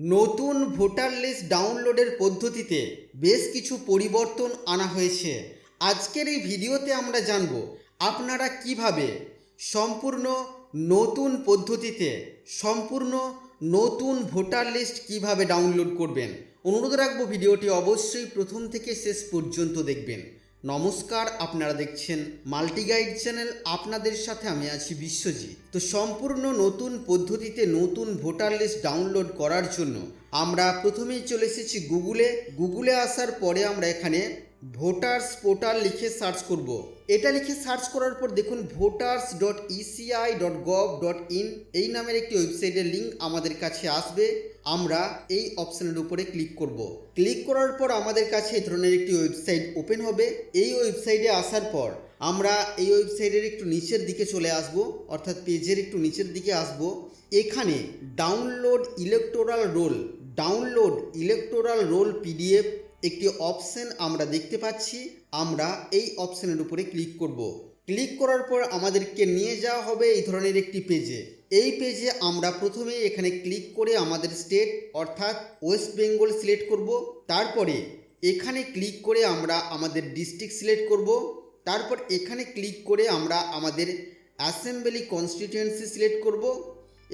নতুন voter list ডাউনলোডের পদ্ধতিতে বেশ কিছু পরিবর্তন আনা হয়েছে। আজকের এই ভিডিওতে আমরা জানব, আপনারা কীভাবে সম্পূর্ণ নতুন পদ্ধতিতে, সম্পূর্ণ নতুন ভোটার লিস্ট কীভাবে ডাউনলোড করবেন? অনুরোধ রাখব ভিডিওটি অবশ্যই প্রথম থেকে শেষ পর্যন্ত দেখবেন। নমস্কার, আপনারা দেখছেন মাল্টি গাইড চ্যানেল। আপনাদের সাথে আমি আছি বিশ্বজিৎ। তো সম্পূর্ণ নতুন পদ্ধতিতে নতুন ভোটার লিস্ট ডাউনলোড করার জন্য আমরা প্রথমেই চলে এসেছি গুগলে। গুগলে আসার পরে আমরা এখানে ভোটার্স পোর্টাল লিখে সার্চ করব। এটা লিখে সার্চ করার পর দেখুন voters dot ECI dot gov dot in এই নামের একটি ওয়েবসাইটের লিঙ্ক আমাদের কাছে আসবে। আমরা এই অপশানের উপরে ক্লিক করব। ক্লিক করার পর আমাদের কাছে এই ধরনের একটি ওয়েবসাইট ওপেন হবে। এই ওয়েবসাইটে আসার পর আমরা এই ওয়েবসাইটের একটু নিচের দিকে চলে আসব, অর্থাৎ পেজের একটু নিচের দিকে আসব। এখানে download electoral roll download electoral roll PDF একটি অপশন আমরা দেখতে পাচ্ছি। আমরা এই অপশনের উপরে ক্লিক করব। ক্লিক করার পর আমাদেরকে নিয়ে যাওয়া হবে এই ধরনের একটি পেজে। এই পেজে আমরা প্রথমে এখানে ক্লিক করে আমাদের স্টেট, অর্থাৎ ওয়েস্ট বেঙ্গল সিলেক্ট করব। তারপরে এখানে ক্লিক করে আমরা আমাদের ডিস্ট্রিক্ট সিলেক্ট করব। তারপর এখানে ক্লিক করে আমরা আমাদের অ্যাসেম্বলি কনস্টিটিউয়েন্সি সিলেক্ট করব।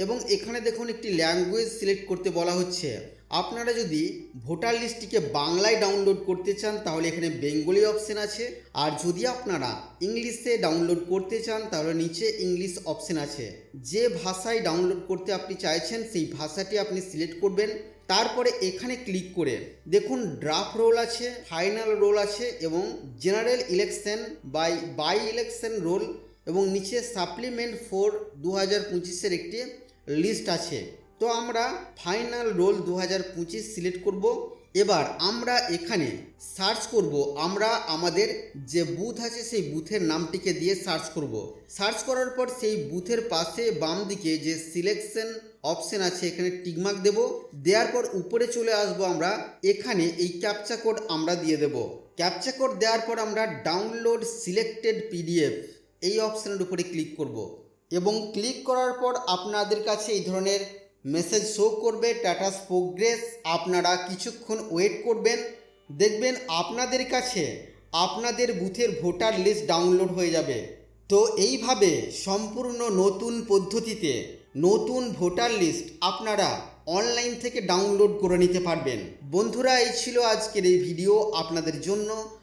এবং এখানে দেখুন একটি ল্যাঙ্গুয়েজ সিলেক্ট করতে বলা হচ্ছে। আপনারা যদি ভোটার লিস্টটিকে বাংলায় ডাউনলোড করতে চান, তাহলে এখানে বেঙ্গলি অপশন আছে। আর যদি আপনারা ইংলিশে ডাউনলোড করতে চান, তাহলে নিচে ইংলিশ অপশন আছে। যে ভাষায় ডাউনলোড করতে আপনি চাইছেন, সেই ভাষাটি আপনি সিলেক্ট করবেন। তারপরে এখানে ক্লিক করে দেখুন ড্রাফট রোল আছে ফাইনাল রোল আছে এবং general election by by election roll এবং নিচে সাপ্লিমেন্ট ফোর দু হাজার পঁচিশের একটি লিস্ট আছে। তো আমরা ফাইনাল রোল দু হাজার পঁচিশ সিলেক্ট করব। এবার আমরা এখানে সার্চ করব। আমরা আমাদের যে বুথ আছে, সেই বুথের নামটিকে দিয়ে সার্চ করব। সার্চ করার পর সেই বুথের পাশে বাম দিকে যে সিলেকশন অপশন আছে, এখানে টিকমার্ক দেব। দেওয়ার পর উপরে চলে আসব আমরা। এখানে এই ক্যাপচা কোড আমরা দিয়ে দেব। ক্যাপচা কোড দেওয়ার পর আমরা ডাউনলোড সিলেক্টেড পিডিএফ এই অপশনের উপরে ক্লিক করব। এবং ক্লিক করার পর আপনাদের কাছে এই ধরনের মেসেজ শো করবে টাটাস প্রোগ্রেস আপনারা কিছুক্ষণ ওয়েট করবেন। দেখবেন আপনাদের কাছে আপনাদের বুথের ভোটার লিস্ট ডাউনলোড হয়ে যাবে। তো এইভাবে সম্পূর্ণ নতুন পদ্ধতিতে নতুন ভোটার লিস্ট আপনারা অনলাইন থেকে ডাউনলোড করে নিতে পারবেন। বন্ধুরা, এই ছিল আজকের এই ভিডিও আপনাদের জন্য।